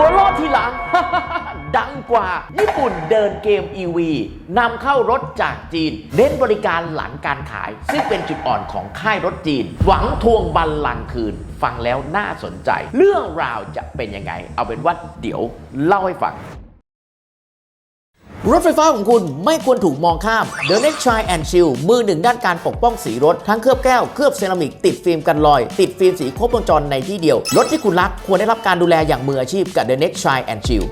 หัวรอดทีหลัง ดังกว่า ญี่ปุ่นเดินเกม EV นำเข้ารถจากจีน เน้นบริการหลังการขาย ซึ่งเป็นจุดอ่อนของค่ายรถจีน หวังทวงบัลลังก์คืน ฟังแล้วน่าสนใจ เรื่องราวจะเป็นยังไง เอาเป็นว่าเดี๋ยวเล่าให้ฟัง รถไฟฟ้าของคุณไม่ควรถูกมองข้าม The Next Try and Chill มือหนึ่งด้านการปกป้องสีรถ ทั้งเคลือบแก้ว เคลือบเซรามิก ติดฟิล์มกันรอย ติดฟิล์มสีครบวงจรในที่เดียว รถที่คุณรักควรได้รับการดูแลอย่างมืออาชีพกับ The Next Try and Chill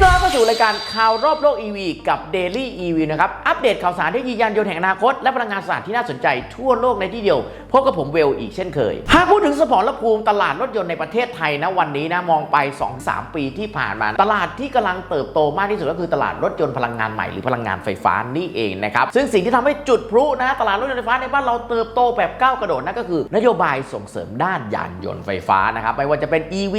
ต้อนรับเข้าสู่รายการข่าวรอบโลก EV กับ Daily EV นะครับอั เดตข่าวสารเทคโนโลยียานยนต์แห่งอนาคต และพลังงานสะอาดที่น่าสนใจทั่วโลกในที่เดียว พบกับผมเวลอีกเช่นเคย หากพูดถึงสมรภูมิตลาดรถยนต์ในประเทศไทยนะวันนี้นะมองไป 2-3 ปีที่ผ่านมา ตลาดที่กำลังเติบโตมากที่สุดก็คือตลาดรถยนต์พลังงานใหม่หรือพลังงานไฟฟ้านี่เองนะครับซึ่งสิ่งที่ทำให้จุดพลุนะตลาดรถยนต์ไฟฟ้าในบ้านเราเติบโตแบบก้าวกระโดดนั่นก็คือ นโยบายส่งเสริมด้านยานยนต์ไฟฟ้านะครับไม่ว่าจะเป็น EV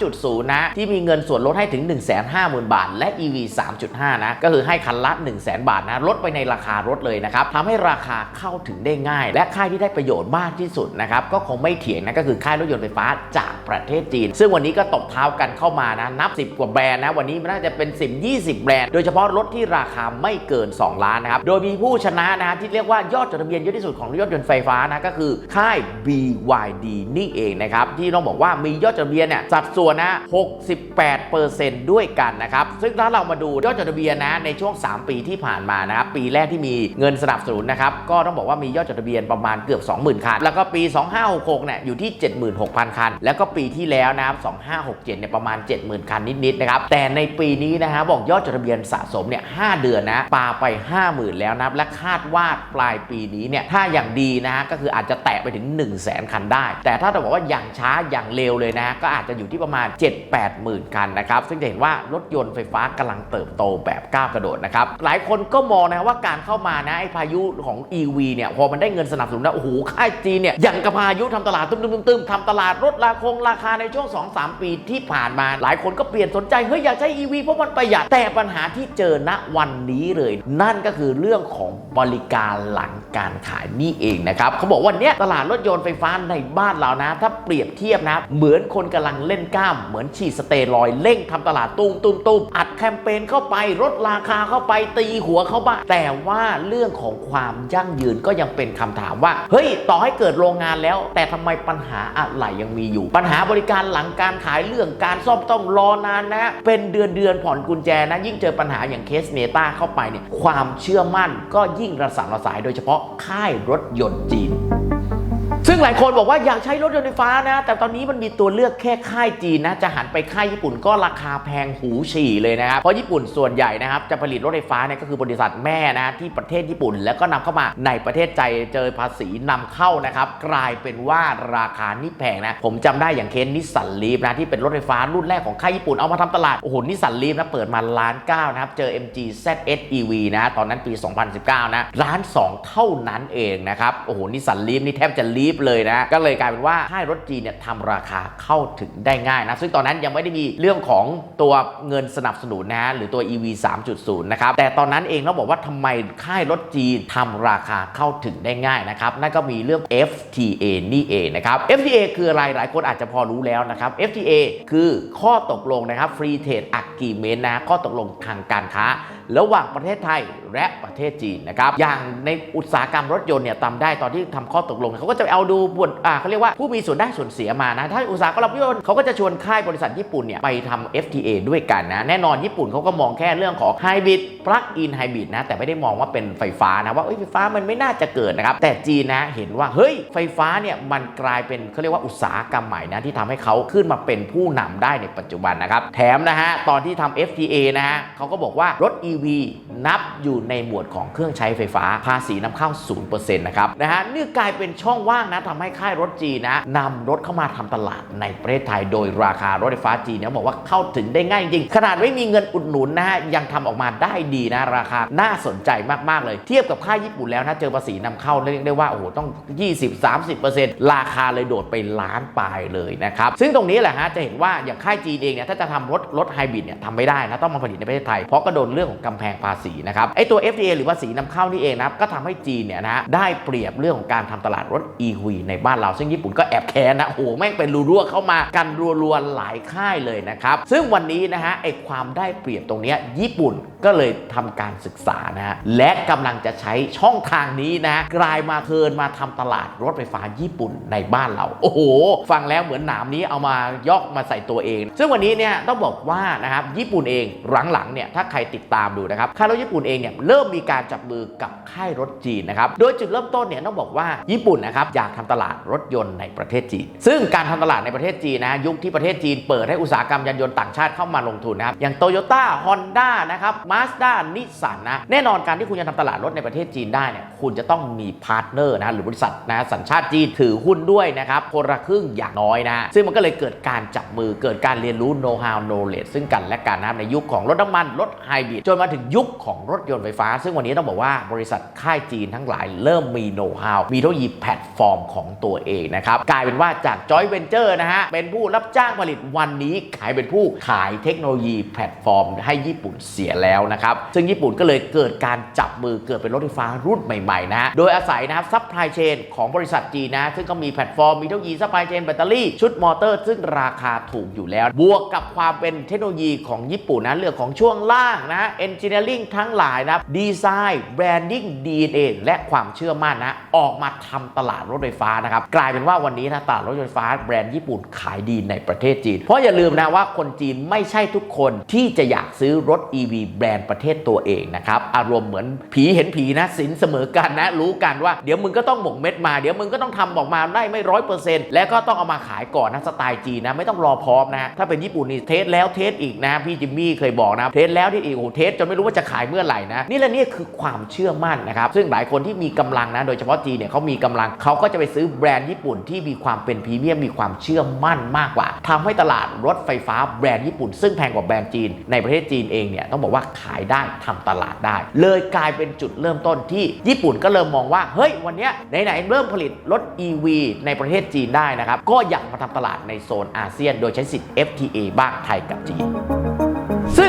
3.0 นะที่มีเงินส่วนลดให้ถึง 150,000 บาท และ EV 3.5 นะก็คือให้คันละ 1,000 0 บาทนะลดไปในราคารถเลยนะครับทำให้ราคาเข้าถึงได้ง่าย และค่ายที่ได้ประโยชน์มากที่สุดนะครับก็คงไม่เถียงนะก็คือค่ายรถยนต์ไฟฟ้าจากประเทศจีน ซึ่งวันนี้ก็ตบเท้ากันเข้ามานะนับ 10 กว่าแบรนด์นะวันนี้มันน่าจะเป็น 10 20 แบรนด์ โดยเฉพาะรถที่ราคาไม่เกิน 2 ล้านนะครับโดยมีผู้ชนะนะที่เรียกว่ายอดจดทะเบียนเยอะที่สุดของรถยนต์ไฟฟ้านะก็คือค่าย BYD นี่เองนะครับที่ต้องบอกว่ามียอดจดทะเบียนเนี่ยสัดส่วนนะ 68%ด้วยกันนะครับซึ่งถ้าเรามาดูยอดจดทะเบียนนะในช่วง 3 ปีที่ผ่านมานะครับปีแรกที่มีเงินสนับสนุนนะครับ ก็ต้องบอกว่ามียอดจดทะเบียนประมาณเกือบ 20,000 คัน แล้วก็ปี 2566เนี่ยอยู่ที่ 76,000 คัน แล้วก็ปีที่แล้วนะครับ2567เนี่ยประมาณ 70,000 คันนิดๆนะครับ แต่ในปีนี้นะฮะบอกยอดจดทะเบียนสะสมเนี่ย5เดือนนะปาไป 50,000 แล้วนะครับ และคาดว่าปลายปีนี้เนี่ยถ้าอย่างดีนะฮะก็คืออาจจะแตะไปถึง 1 0 0 0 0แสนคันได้ แต่ถ้าจะบอกว่าอย่างช้าอย่างเร็วเลยนะก็อาจจะอยู่ที่ประมาณ 7-8หมื่นคันนะครับซึ่งจะเห็นว่ารถยนต์ไฟฟ้ากำลังเติบโตแบบก้าวกระโดดนะครับหลายคนก็มองนะว่าการเข้ามานะไอ้พายุของ EV เนี่ยพอมันได้เงินสนับสนุนนะโอ้โหค่ายจีนเนี่ยอย่างกับพายุทำตลาดตึมๆๆๆทำตลาดลดราคงราคาในช่วง 2-3 ปีที่ผ่านมาหลายคนก็เปลี่ยนสนใจเฮ้ยอยากใช้ EV เพราะมันประหยัดแต่ปัญหาที่เจอณวันนี้เลย นั่นก็คือเรื่องของบริการหลังการขายนี่เองนะครับเขาบอกว่าเนี้ยตลาดรถยนต์ไฟฟ้าในบ้านเรานะ ถ้าเปรียบเทียบนะ เหมือนคนกำลังเล่นกล้าม เหมือนฉีดสเตียรอยเร่งทำตลาดตุ้มตุ้มตุ้มอัดแคมเปญเข้าไปลดราคาเข้าไปตีหัวเข้าบ้างแต่ว่าเรื่องของความยั่งยืนก็ยังเป็นคำถามว่า เฮ้ย ต่อให้เกิดโรงงานแล้ว แต่ทำไมปัญหาอะไรยังมีอยู่ ปัญหาบริการหลังการขายเรื่องการซ่อมต้องรอนานนะ เป็นเดือนเดือนผ่อนกุญแจนะ ยิ่งเจอปัญหาอย่างเคสเนต้าเข้าไปเนี่ยความเชื่อมั่นก็ยิ่งระสำระสายโดยเฉพาะค่ายรถยนต์จีน ซึ่งหลายคนบอกว่าอยากใช้รถยนต์ไฟฟ้านะ แต่ตอนนี้มันมีตัวเลือกแค่ค่ายจีนนะ จะหันไปค่ายญี่ปุ่นก็ราคาแพงหูฉี่เลยนะครับ เพราะญี่ปุ่นส่วนใหญ่นะครับ จะผลิตรถไฟฟ้าเนี่ยก็คือบริษัทแม่นะที่ประเทศญี่ปุ่น แล้วก็นำเข้ามาในประเทศใจเจอภาษีนำเข้านะครับ กลายเป็นว่าราคานี่แพงนะ ผมจำได้อย่างเคสนิสสันลีฟนะที่เป็นรถไฟฟ้ารุ่นแรกของค่ายญี่ปุ่นเอามาทำตลาดโอ้โหนิสสันลีฟนะเปิดมาล้านเก้านะครับเจอ MG ZS EV นะตอนนั้นปี 2019 นะล้านสองเท่านั้นเองนะครับโอ้โหนิสสันลีฟนี่แทบจะลีฟเลยนะ ก็เลยกลายเป็นว่าค่ายรถจีนเนี่ยทำราคาเข้าถึงได้ง่ายนะ ซึ่งตอนนั้นยังไม่ได้มีเรื่องของตัวเงินสนับสนุนนะฮะหรือตัว EV 3.0 นะครับ แต่ตอนนั้นเองเราบอกว่าทำไมค่ายรถจีนทำราคาเข้าถึงได้ง่ายนะครับ นั่นก็มีเรื่อง FTA นี่เองนะครับ FTA คืออะไรหลายคนอาจจะพอรู้แล้วนะครับ FTA คือข้อตกลงนะครับ Free Trade Agreement นะข้อตกลงทางการค้า ระหว่างประเทศไทยและประเทศจีนนะครับ อย่างในอุตสาหกรรมรถยนต์เนี่ยตามได้ตอนที่ทำข้อตกลงเขาก็จะเอาดูบทอ่าเขาเรียกว่าผู้มีส่วนได้ส่วนเสียมานะ ถ้าอุตสาหกรรมรถยนต์เขาก็จะชวนค่ายบริษัทญี่ปุ่นเนี่ยไปทำ FTA ด้วยกันนะ แน่นอนญี่ปุ่นเขาก็มองแค่เรื่องของไฮบริดปลั๊กอินไฮบริดนะ แต่ไม่ได้มองว่าเป็นไฟฟ้านะว่าไฟฟ้ามันไม่น่าจะเกิดนะครับ แต่จีนนะเห็นว่าเฮ้ยไฟฟ้าเนี่ยมันกลายเป็นเขาเรียกว่าอุตสาหกรรมใหม่นะที่ทำให้เขาขึ้นมาเป็นผู้นำได้ในปัจจุบันนะครับ แถมนะฮะตอนที่ทำ FTA นะฮะเขาก็บอกว่ารถ EV นับอยู่ในหมวดของเครื่องใช้ไฟฟ้าภาษีนำเข้า 0%นะครับนะฮะนี่กลายเป็นช่องว่างนะทำให้ค่ายรถจีนนะนำรถเข้ามาทำตลาดในประเทศไทย โดยราคารถไฟฟ้าจีนเนี่ยบอกว่าเข้าถึงได้ง่ายจริง ขนาดไม่มีเงินอุดหนุนนะฮะยังทำออกมาได้ดีนะราคาน่าสนใจมาก ๆ เลยเทียบกับค่ายญี่ปุ่นแล้วนะเจอภาษีนำเข้าเรียกได้ว่าโอ้โหต้อง 20-30%ราคาเลยโดดไปล้านปลายเลยนะครับซึ่งตรงนี้แหละฮะจะเห็นว่าอย่างค่ายจีนเองเนี่ยถ้าจะทำรถรถไฮบริดเนี่ยทำไม่ได้นะต้องมาผลิตในประเทศไทยเพราะก็โดนเรื่องของกำแพงภาษีนะครับไอตัว FTA หรือภาษีนำเข้านี่เองนะครับก็ทำให้จีนเนี่ยนะได้เปรียบเรื่องของการทำตลาดรถ EV ในบ้านเรา ซึ่งญี่ปุ่นก็แอบแค้นนะโอ้โหแม่งเป็นรูร่วเข้ามากันรัวๆหลายค่ายเลยนะครับซึ่งวันนี้นะฮะไอความได้เปรียบตรงนี้ญี่ปุ่นก็เลยทำการศึกษานะฮะและกำลังจะใช้ช่องทางนี้นะกลายมาเทินมาทำตลาดรถไฟฟ้าญี่ปุ่นในบ้านเรา โอ้โห ฟังแล้วเหมือนหนามนี้เอามายอกมาใส่ตัวเอง ซึ่งวันนี้เนี่ยต้องบอกว่านะครับญี่ปุ่นเองหลังๆเนี่ยถ้าใครติดตามดูนะครับค่ารถญี่ปุ่นเองเนี่ยเริ่มมีการจับมือกับค่ายรถจีนนะครับ โดยจุดเริ่มต้นเนี่ยต้องบอกว่าญี่ปุ่นนะครับอยากทำตลาดรถยนต์ในประเทศจีน ซึ่งการทำตลาดในประเทศจีนนะยุคที่ประเทศจีนเปิดให้อุตสาหกรรมยานยนต์ต่างชาติเข้ามาลงทุนนะครับอย่างโตโยต้าฮอนด้านะครับมาสด้านิสสันนะแน่นอนการที่คุณจะทำตลาดรถในประเทศจีนได้เนี่ยคุณจะต้องมีพาร์ทเนอร์นะหรือบริษัทนะสัญชาติจีนถือหุ้นด้วยนะครับคนละครึ่งอย่างน้อยนะซึ่งมันก็เลยเกิดการจับมือเกิดการเรียนรู้ know how knowledge ซึ่งกันและกันนะในยุคของรถน้ำมันรถไฮบริดจนมาถึงยุคของรถยนต์ไฟฟ้า ซึ่งวันนี้ต้องบอกว่าบริษัทค่ายจีนทั้งหลายเริ่มมี know how มีเทคโนโลยีแพลตฟอร์มของตัวเองนะครับกลายเป็นว่าจาก joint venture นะฮะเป็นผู้รับจ้างผลิตวันนี้ขายเป็นผู้ขายเทคโนโลยีแพลตฟอร์ม ให้ญี่ปุ่นเสียแล้วนะครับซึ่งญี่ปุ่นก็เลยเกิดการจับมือเกิดเป็นรถไฟฟ้ารุ่นใหม่ๆนะโดยอาศัยนะครับซัพพลายเชนของบริษัทจีนนะซึ่งก็มีแพลตฟอร์มมีเทคโนโลยีซัพพลายเชนแบตเตอรี่ชุดมอเตอร์ ซึ่งราคาถูกอยู่แล้ว บวกกับความเป็นเทคโนโลยีของญี่ปุ่นนะเรื่องของช่วงล่างนะเอนจิเนียริงทั้งหลายนะดีไซน์แบรนดิ้ง DNA และความเชื่อมั่นนะออกมาทำตลาดรถไฟฟ้านะครับกลายเป็นว่าวันนี้นะตลาดรถไฟฟ้าแบรนด์ญี่ปุ่นขายดีในประเทศจีน เพราะอย่าลืมนะว่าคนจีนไม่ใช่ทุกคนที่จะอยากซื้อรถ EV แบรนด์ประเทศตัวเองนะครับอารมณ์เหมือนผีเห็นผีนะสินเสมอกันนะรู้กันว่าเดี๋ยวมึงก็ต้องหมกเม็ดมาเดี๋ยวมึงก็ต้องทำออกมาได้ไม่ร้อยเปอร์เซ็นต์และก็ต้องเอามาขายก่อนนะสไตล์จีนนะไม่ต้องรอพร้อมนะถ้าเป็นญี่ปุ่นนี่เทสแล้วเทสอีกนะพี่จิมมี่เคยบอกนะเทสแล้วที่อีกโอ้เทสจนไม่รู้ว่าจะขายเมื่อไหร่นะนี่แหละนี่คือความเชื่อมั่นนะครับ ซึ่งหลายคนที่มีกำลังนะ โดยเฉพาะจีนเนี่ยเขามีกำลังเขาก็จะไปซื้อแบรนด์ญี่ปุ่นที่มีความเป็นพรีเมียมมีความเชื่อมั่นมากกว่าทำให้ตลาดรถไฟฟ้าแบรนด์ญี่ปุ่น ซึ่งแพงกว่าแบรนด์จีน ในประเทศจีนเองเนี่ยต้องบอกว่าขายได้ทำตลาดได้ เลยกลายเป็นจุดเริ่มต้นที่ญี่ปุ่นก็เริ่มมองว่าเฮ้ยวันนี้ไหนๆเริ่มผลิตรถ EV ในประเทศจีนได้นะครับก็อยากมาทำตลาดในโซนอาเซียน โดยใช้สิทธิ์ FTA บ้างไทยกับจีน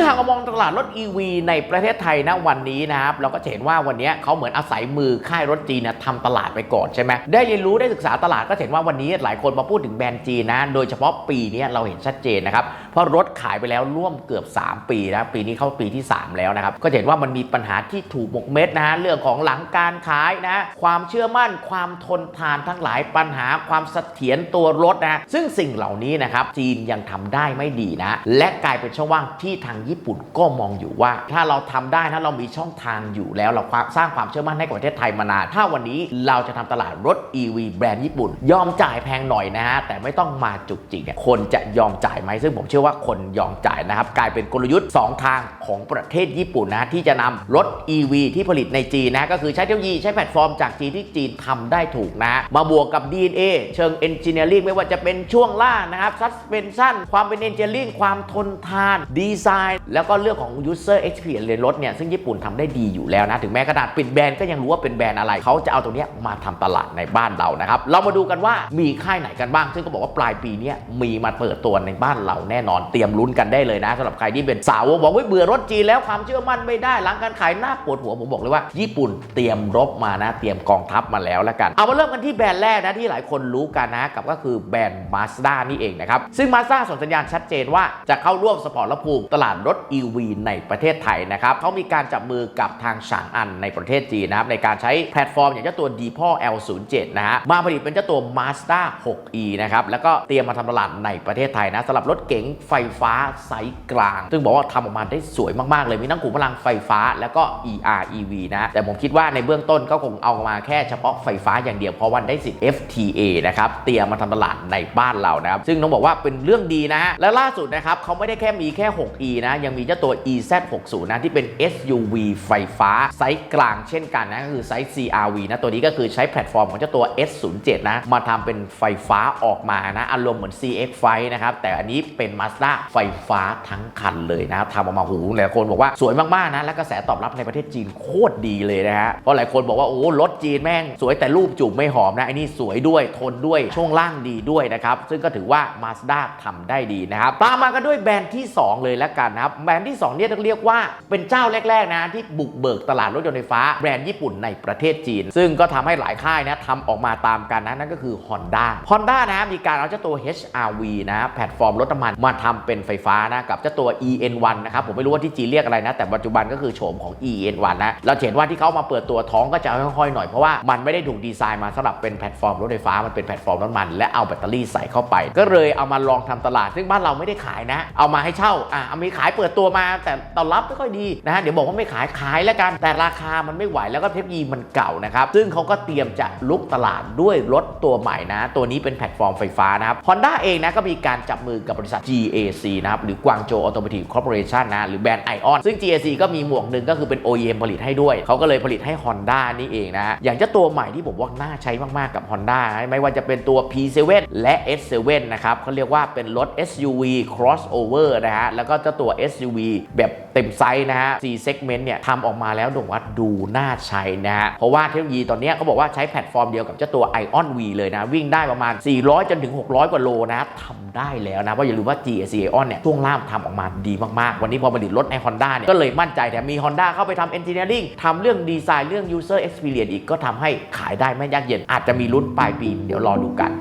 หากเรามองตลาดรถ EV ในประเทศไทยณวันนี้นะครับเราก็จะเห็นว่าวันนี้เขาเหมือนอาศัยมือค่ายรถจีนนะทำตลาดไปก่อนใช่ไหมได้เรียนรู้ได้ศึกษาตลาดก็เห็นว่าวันนี้หลายคนมาพูดถึงแบรนด์จีนนะโดยเฉพาะปีนี้เราเห็นชัดเจนนะครับเพราะรถขายไปแล้วร่วมเกือบ 3 ปีนะปีนี้เข้าปีที่ 3 แล้วนะครับก็เห็นว่ามันมีปัญหาที่ถูกหมกเม็ดนะฮะเรื่องของหลังการขายนะความเชื่อมั่นความทนทานทั้งหลายปัญหาความเสถียรตัวรถนะซึ่งสิ่งเหล่านี้นะครับจีนยังทำได้ไม่ดีนะและกลายเป็นช่องว่างที่ทางญี่ี่ปุ่นก็มองอยู่ว่า ถ้าเราทำได้ถ้าเรามีช่องทางอยู่แล้วเราสร้างความเชื่อมั่นให้กับประเทศไทยมานาน ถ้าวันนี้เราจะทำตลาดรถ EV แบรนด์ญี่ปุ่น ยอมจ่ายแพงหน่อยนะฮะแต่ไม่ต้องมาจุกจิกคนจะยอมจ่ายไหมซึ่งผมเชื่อว่าคนยอมจ่ายนะครับกลายเป็นกลยุทธ์ 2 ทางของประเทศญี่ปุ่นนะที่จะนำรถ EV ที่ผลิตในจีนนะก็คือใช้เทคโนโลยีใช้แพลตฟอร์มจากจีนที่จีนทำได้ถูกนะมาบวกกับ DNA เชิง Engineering ไม่ว่าจะเป็นช่วงล่างนะครับ Suspension ความเป็น Engineering ความทนทาน ดีไซน์แล้วก็เรื่องของ User Experience ในรถเนี่ยซึ่งญี่ปุ่นทำได้ดีอยู่แล้วนะ ถึงแม้กระดาษปิดแบรนด์ก็ยังรู้ว่าเป็นแบรนด์อะไร เขาจะเอาตรงนี้มาทำตลาดในบ้านเรานะครับ เรามาดูกันว่ามีค่ายไหนกันบ้าง ซึ่งก็บอกว่าปลายปีนี้มีมาเปิดตัวในบ้านเราแน่นอนเตรียมลุ้นกันได้เลยนะสำหรับใครที่เป็นสาวบอกว่าเบื่อรถจีนแล้วความเชื่อมั่นไม่ได้หลังการขายหน้าปวดหัวผมบอกเลยว่า ญี่ปุ่นเตรียมรบมานะเตรียมกองทัพมาแล้วแล้วกันเอามาเริ่มกันที่แบรนด์แรกนะที่หลายคนรู้กันนะกับก็คือแบรนด์ Mazda นี่เองนะครับซึ่ง Mazda ส่งสัญญาณชัดเจนว่าจะเข้าร่วมสปอร์ตและภูมิตลาดรถ EV ในประเทศไทยนะครับเขามีการจับมือกับทางฉางอันในประเทศจีนนะครับในการใช้แพลตฟอร์มอย่างเจ้าตัว d p o L07 นะฮะมาผลิตเป็นเจ้าตัว Mazda 6e นะครับแล้วก็เตรียมมาทำตลาดในประเทศไทยนะสำหรับรถเก๋งไฟฟ้าไซส์กลาง ซึ่งบอกว่าทำออกมาได้สวยมาก ๆ เลยมีทั้งขุมพลังไฟฟ้าแล้วก็ EREV นะแต่ผมคิดว่าในเบื้องต้นก็คงเอามาแค่เฉพาะไฟฟ้าอย่างเดียวเพราะวันได้สิทธิ์ FTA นะครับเตรียมมาทำตลาดในบ้านเรานะครับซึ่งต้องบอกว่าเป็นเรื่องดีนะฮะและล่าสุดนะครับเขาไม่ได้แค่มีแค่ 6e นะยังมีเจ้าตัว EZ60 นะที่เป็น SUV ไฟฟ้า ไซส์กลางเช่นกันนะก็คือไซส์ CRV นะตัวนี้ก็คือใช้แพลตฟอร์มของเจ้าตัว S07 นะมาทำเป็นไฟฟ้าออกมานะอารมณ์เหมือน CX5 นะครับแต่อันนี้เป็น Mazda ไฟฟ้าทั้งคันเลยนะทำออกมาหูหลายคนบอกว่าสวยมากๆนะและกระแสตอบรับในประเทศจีนโคตรดีเลยนะฮะเพราะหลายคนบอกว่าโอ้รถจีนแม่ง สวยแต่รูปจูบไม่หอมนะไอ้นี่สวยด้วยทนด้วยช่วงล่างดีด้วยนะครับซึ่งก็ถือว่า Mazda ทำได้ดีนะครับตามมากันด้วยแบรนด์ที่ 2 เลยแล้วกันนะครับแบรนด์ที่2เนี่ยต้องเรียกว่าเป็นเจ้าแรกๆนะที่บุกเบิกตลาดรถยนต์ไฟฟ้าแบรนด์ญี่ปุ่นในประเทศจีน ซึ่งก็ทำให้หลายค่ายนะทำออกมาตามกันนะนั่นก็คือ Honda Honda นะมีการเอาเจ้าตัว HRV นะแพลตฟอร์มรถน้ำมันมาทำเป็นไฟฟ้านะกับเจ้าตัว EN1 นะครับผมไม่รู้ว่าที่จีนเรียกอะไรนะ แต่ปัจจุบันก็คือโฉมของ EN1 นะเราเห็นว่าที่เขามาเปิดตัวท้องก็จะค่อยๆหน่อยเพราะว่ามันไม่ได้ถูกดีไซน์มาสำหรับเป็นแพลตฟอร์มรถไฟฟ้ามันเป็นแพลตฟอร์มน้ำมัน และเอาแบตเตอรี่ใส่เข้าไป ก็เลยเอามาลองทำตลาด ซึ่งบ้านเราไม่ได้ขายนะ เอามาให้เช่าอะเอามีขายเปิดตัวมาแต่ตอบรับไม่ค่อยดีนะฮะเดี๋ยวบอกว่าไม่ขายขายแล้วกัน แต่ราคามันไม่ไหวแล้วก็เทคโนโลยีมันเก่านะครับซึ่งเขาก็เตรียมจะลุกตลาดด้วยรถตัวใหม่นะ ตัวนี้เป็นแพลตฟอร์มไฟฟ้านะครับ Honda เองนะก็มีการจับมือกับบริษัท GAC นะครับหรือกวางโจ Automotive Corporation นะหรือแบรนด์ ION ซึ่ง GAC ก็มีหมวกหนึ่งก็คือเป็น OEM ผลิตให้ด้วย เขาก็เลยผลิตให้ Honda นี่เองนะ อย่างเจ้าตัวใหม่ที่ผมว่าน่าใช้มาก ๆ กับ Honda ไม่ว่าจะเป็นตัว P7 และ S7 นะครับเขาเรียกว่าเป็นรถ SUV crossover นะฮะแล้วก็เจ้าตัว SUV แบบเต็มไซส์นะฮะ4 segment เนี่ยทำออกมาแล้วผมว่าดูน่าใช้นะฮะ เพราะว่าเทคโนโลยีตอนนี้เขาบอกว่าใช้แพลตฟอร์มเดียวกับเจ้าตัว Ion V เลยนะ วิ่งได้ประมาณ 400 จนถึง 600 กว่าโลนะทำได้แล้วนะ เพราะอย่าลืมว่า GAC Ion เนี่ยช่วงล่างทำออกมาดีมาก ๆ วันนี้พอผลิตรถใน Honda เนี่ยก็เลยมั่นใจแถมมี Honda เข้าไปทำ engineering ทำเรื่องดีไซน์เรื่อง user experience อีกก็ทำให้ขายได้ไม่ยากเย็น อาจจะมีลุ้นปลายปีเดี๋ยวรอดูกัน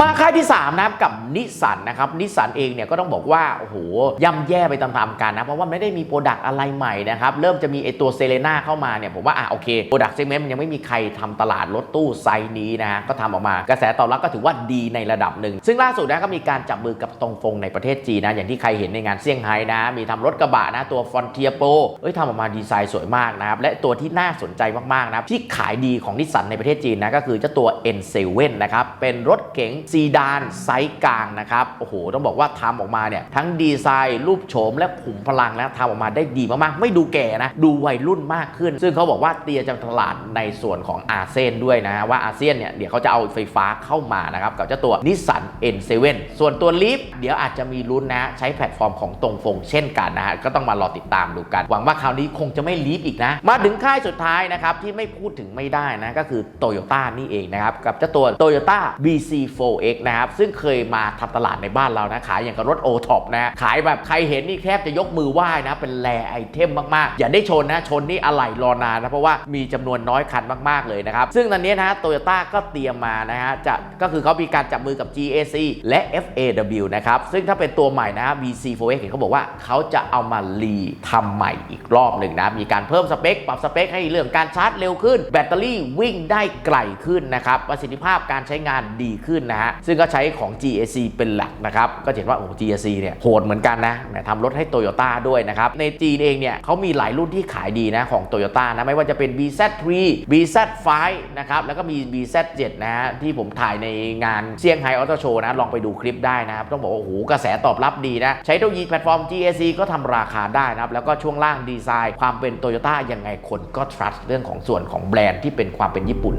มาค่ายที่ 3 นะครับกับนิสสันนะครับนิสสันเองเนี่ยก็ต้องบอกว่า โอ้โหย่ำแย่ไปตามๆกันนะ เพราะว่าไม่ได้มีโปรดักต์อะไรใหม่นะครับ เริ่มจะมีไอตัวเซเลนาเข้ามาเนี่ย ผมว่า อะ โอเคโปรดักต์เซกเมนต์มันยังไม่มีใครทำตลาดรถตู้ไซส์นี้นะฮะก็ทำออกมากระแสตอบรับก็ถือว่าดีในระดับหนึ่ง ซึ่งล่าสุดนะก็มีการจับมือกับตรงฟงในประเทศจีนนะ อย่างที่ใครเห็นในงานเซี่ยงไฮ้นะ มีทำรถกระบะนะตัวฟอนเทียโปเอ้ยทำออกมาดีไซน์สวยมากนะครับและตัวที่น่าสนใจมากๆนะที่ขายดีของนิสสันในประเทศจีนนะก็คือเจ้าตัว N7 นะครับเป็นรถเก๋งซีดานไซส์กลางนะครับ โอ้โห ต้องบอกว่าทำออกมาเนี่ย ทั้งดีไซน์ รูปโฉมและขุมพลังแล้วทำออกมาได้ดีมากๆ ไม่ดูแก่นะ ดูวัยรุ่นมากขึ้น ซึ่งเขาบอกว่าเตรียจะตลาดในส่วนของอาเซียนด้วยนะว่าอาเซียนเนี่ยเดี๋ยวเขาจะเอาไฟฟ้าเข้ามานะครับกับเจ้าตัวนิสสัน N7 ส่วนตัวลิฟเดี๋ยวอาจจะมีรุ่นนะใช้แพลตฟอร์มของตรงฟงเช่นกันนะฮะก็ต้องมารอติดตามดูกัน หวังว่าคราวนี้คงจะไม่ลิฟอีกนะ มาถึงค่ายสุดท้ายนะครับที่ไม่พูดถึงไม่ได้นะก็คือโตโยต้านี่เองนะครับกับเจ้าตัวโตโยต้า BC4 4x นะครับ ซึ่งเคยมาทำตลาดในบ้านเรานะ ขายอย่างกับรถโอท็อปนะ ขายแบบใครเห็นนี่แทบจะยกมือไหว้นะ เป็นแรไอเทมมากๆ อย่าได้ชนนะ ชนนี่อะไหล่รอนานนะ เพราะว่ามีจำนวนน้อยคันมากๆเลยนะครับ ซึ่งตอนนี้นะโตโยต้าก็เตรียมมานะฮะจะก็คือเขามีการจับมือกับ GAC และ FAW นะครับ ซึ่งถ้าเป็นตัวใหม่นะ VC4X เขาบอกว่าเขาจะเอามารีทำใหม่อีกรอบหนึ่งนะ มีการเพิ่มสเปค ปรับสเปคให้เรื่องการชาร์จเร็วขึ้น แบตเตอรี่วิ่งได้ไกลขึ้นนะครับ ประสิทธิภาพการใช้งานดีขึ้นนะฮะซึ่งก็ใช้ของ GAC เป็นหลักนะครับก็เห็นว่าโอ้ GAC เนี่ยโหดเหมือนกันนะแหมทำรถให้โตโยต้าด้วยนะครับในจีนเองเนี่ยเขามีหลายรุ่นที่ขายดีนะของโตโยต้านะไม่ว่าจะเป็น BZ3 BZ5 นะครับแล้วก็มี BZ7 นะฮะที่ผมถ่ายในงานเซี่ยงไฮ้ออโตโชว์นะลองไปดูคลิปได้นะครับต้องบอกว่าโอ้โหกระแสตอบรับดีนะใช้เทคโนโลยีแพลตฟอร์ม GAC ก็ทำราคาได้นะครับแล้วก็ช่วงล่างดีไซน์ ความเป็นโตโยต้ายังไงคนก็ trust เรื่องของส่วนของแบรนด์ที่เป็นความเป็นญี่ปุ่น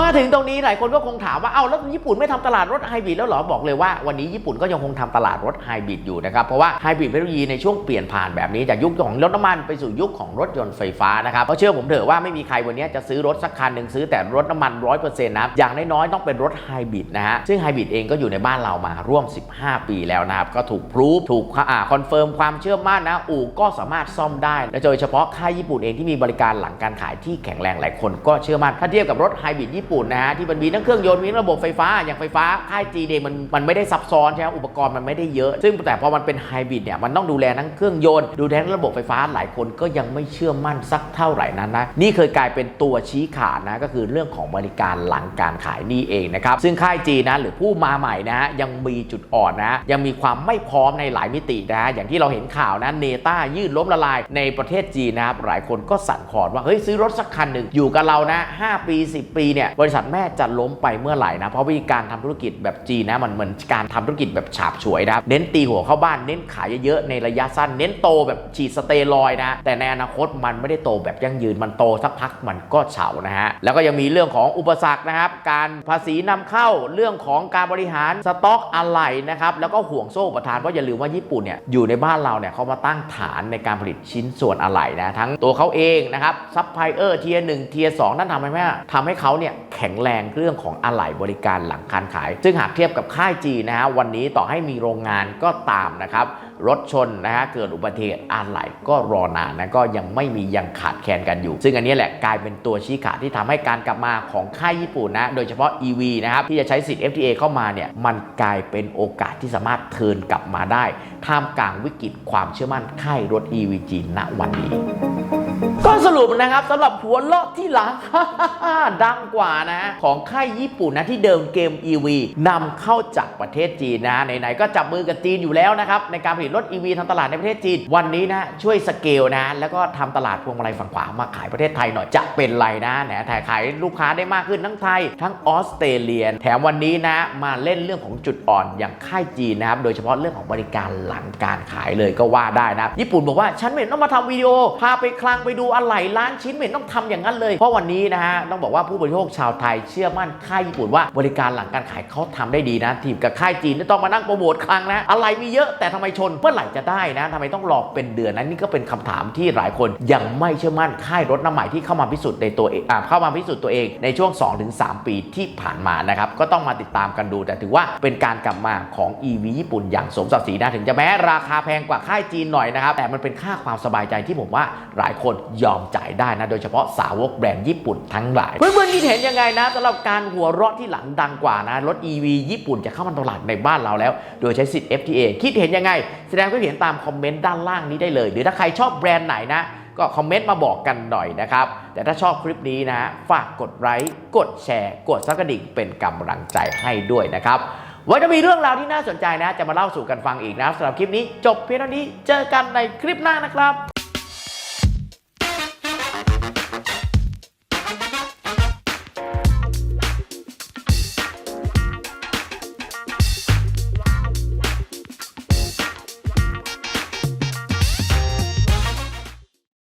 มาถึงตรงนี้หลายคนก็คงถามว่าเอ้าแล้วญี่ปุ่นไม่ทำตลาดรถไฮบริดแล้วหรอบอกเลยว่าวันนี้ญี่ปุ่นก็ยังคงทำตลาดรถไฮบริดอยู่นะครับเพราะว่าไฮบริดเทคโนโลยีในช่วงเปลี่ยนผ่านแบบนี้จากยุคของรถน้ำมันไปสู่ยุคของรถยนต์ไฟฟ้านะครับเพราะเชื่อผมเถอะว่าไม่มีใครวันนี้จะซื้อรถสักคันหนึ่งซื้อแต่รถน้ำมัน100%นต์นะอย่างน้อยๆต้องเป็นรถไฮบริดนะฮะซึ่งไฮบริดเองก็อยู่ในบ้านเรามาร่วม 15 ปีแล้วนะครับก็ถูกพรูฟถูกคอนเฟิร์มความเชื่อมั่นนะอู่ก็สามารถซ่อมได้และโดยเฉพาะค่ายญี่ปุ่นเองที่มีบริการหลังการขายที่แข็งแรงหลายคนก็เชื่อมั่นถ้าเทียบกับรถไฮบริดญี่ปุ่นนะฮะที่มันมีทั้งเครื่องยนต์มีทั้งระบบไฟฟ้าอย่างไฟฟ้าค่ายจีเดมันมันไม่ได้ซับซ้อนใช่ไหมอุปกรณ์มันไม่ได้เยอะ ซึ่งแต่พอมันเป็นไฮบริดเนี่ยมันต้องดูแลทั้งเครื่องยนต์ดูแลทั้งระบบไฟฟ้าหลายคนก็ยังไม่เชื่อมั่นสักเท่าไหร่นั้นนะนี่เคยกลายเป็นตัวชี้ขาดนะก็คือเรื่องของบริการหลังการขายนี่เองนะครับซึ่งค่ายจีนะหรือผู้มาใหม่นะฮะยังมีจุดอ่อนนะยังมีความไม่พร้อมในหลายมิตินะฮะอย่างที่เราเห็นข่าวนะเนต้ายืดล้มละลายในประเทศจีนนะครับหลายคนก็สั่นคลอนว่าเฮ้ยซื้อรถสักคันหนึ่งอยู่กับเรานะ5ปี 10 ปีเนี่ยบริษัทแม่จะล้มไปเมื่อไหร่นะ เพราะวิธีการทำธุรกิจแบบจีนนะมันเหมือนการทำธุรกิจแบบฉาบฉวยนะเน้นตีหัวเข้าบ้านเน้นขายเยอะๆในระยะสั้น เน้นโตแบบฉีดสเตียรอยนะ แต่ในอนาคตมันไม่ได้โตแบบยั่งยืนมันโตสักพักมันก็เฉานะฮะแล้วก็ยังมีเรื่องของอุปสรรคนะครับ การภาษีนำเข้าเรื่องของการบริหารสต็อกอะไหล่นะครับแล้วก็ห่วงโซ่ประทานเพราะอย่าลืมว่าญี่ปุ่นเนี่ยอยู่ในบ้านเราเนี่ยเขามาตั้งฐานในการผลิตชิ้นส่วนอะไหล่นะทั้งตัวเขาเองนะครับซัพพลายเออร์เทียร์หนึ่งเทียร์สองนั่นทำให้แม่ทำให้เขาเนี่ยแข็งแรงเรื่องของอะไหล่บริการหลังการขาย ซึ่งหากเทียบกับค่ายจีนะฮะวันนี้ต่อให้มีโรงงานก็ตามนะครับรถชนนะฮะเกิดอุบัติเหตุอะไหล่ก็รอนานนะก็ยังไม่มียังขาดแคลนกันอยู่ ซึ่งอันนี้แหละกลายเป็นตัวชี้ขาดที่ทำให้การกลับมาของค่ายญี่ปุ่นนะโดยเฉพาะ EV นะครับที่จะใช้สิทธิ์ FTA เข้ามาเนี่ยมันกลายเป็นโอกาสที่สามารถเทิร์นกลับมาได้ ท่ามกลางวิกฤตความเชื่อมั่นค่ายรถ EV จีนณวันนี้ ก็สรุปนะครับสำหรับหัวเลาะที่หลัง ดังกว่านะของค่ายญี่ปุ่นนะที่เดิมเกม EV นำเข้าจากประเทศจีนนะไหนๆก็จับมือกับจีนอยู่แล้วนะครับในการผลิตรถ EV ทาตลาดในประเทศจีน วันนี้นะช่วยสเกลนะ แล้วก็ทำตลาดพวงมาลัยฝั่งขวามาขายประเทศไทยหน่อยจะเป็นไรนะแหนแต่ขายลูกค้าได้มากขึ้นทั้งไทย ทั้งออสเตรเลียแถมวันนี้นะมาเล่นเรื่องของจุดอ่อนอย่างค่ายจีนนะครับโดยเฉพาะเรื่องของบริการหลังการขายเลยก็ว่าได้นะญี่ปุ่นบอกว่าฉันไม่ต้องมาทำวิดีโอพาไปคลังไปดูอะไหล่ล้านชิ้นไม่เห็นต้องทำอย่างนั้นเลย เพราะวันนี้นะฮะต้องบอกว่าผู้บริโภคชาวไทยเชื่อมั่นค่ายญี่ปุ่นว่าบริการหลังการขายเขาทำได้ดีนะ ทีมกับค่ายจีนไม่ต้องมานั่งโปรโมทคลังนะอะไรมีเยอะแต่ทำไมชนเมื่อไหร่จะได้นะทำไมต้องรอเป็นเดือนนั้นนี่ก็เป็นคำถามที่หลายคนยังไม่เชื่อมั่นค่ายรถน้ำใหม่ที่เข้ามาพิสูจน์ในตัวเองอเข้ามาพิสูจน์ตัวเองในช่วง 2-3 ปีที่ผ่านมานะครับก็ต้องมาติดตามกันดู แต่ถือว่าเป็นการกลับมาของ EV ญี่ปุ่นอย่างสมศักดิ์ศรีนะถึงจะแม้ราคาแพงกว่าค่ายจีนหน่อยนะครับแต่มันเป็นค่าความสบายใจที่ผมว่าหลายคนยอมจ่ายได้นะ โดยเฉพาะสาวกแบรนด์ญี่ปุ่นทั้งหลาย เพื่อนๆคิดเห็นยังไงนะสำหรับการหัวเราะที่หลังดังกว่านะรถ EV ญี่ปุ่นจะเข้ามาตลาดในบ้านเราแล้ว โดยใช้สิทธิ์ FTA คิดเห็นยังไง แสดงความเห็นตามคอมเมนต์ด้านล่างนี้ได้เลย หรือถ้าใครชอบแบรนด์ไหนนะก็คอมเมนต์มาบอกกันหน่อยนะครับ แต่ถ้าชอบคลิปนี้นะ ฝากกดไลค์ กดแชร์ กดซักกระดิ่งเป็นกำลังใจให้ด้วยนะครับ ไว้จะมีเรื่องราวที่น่าสนใจนะ จะมาเล่าสู่กันฟังอีกนะสำหรับคลิปนี้จบเพียงเท่านี้ เจอกันในคลิปหน้านะครับ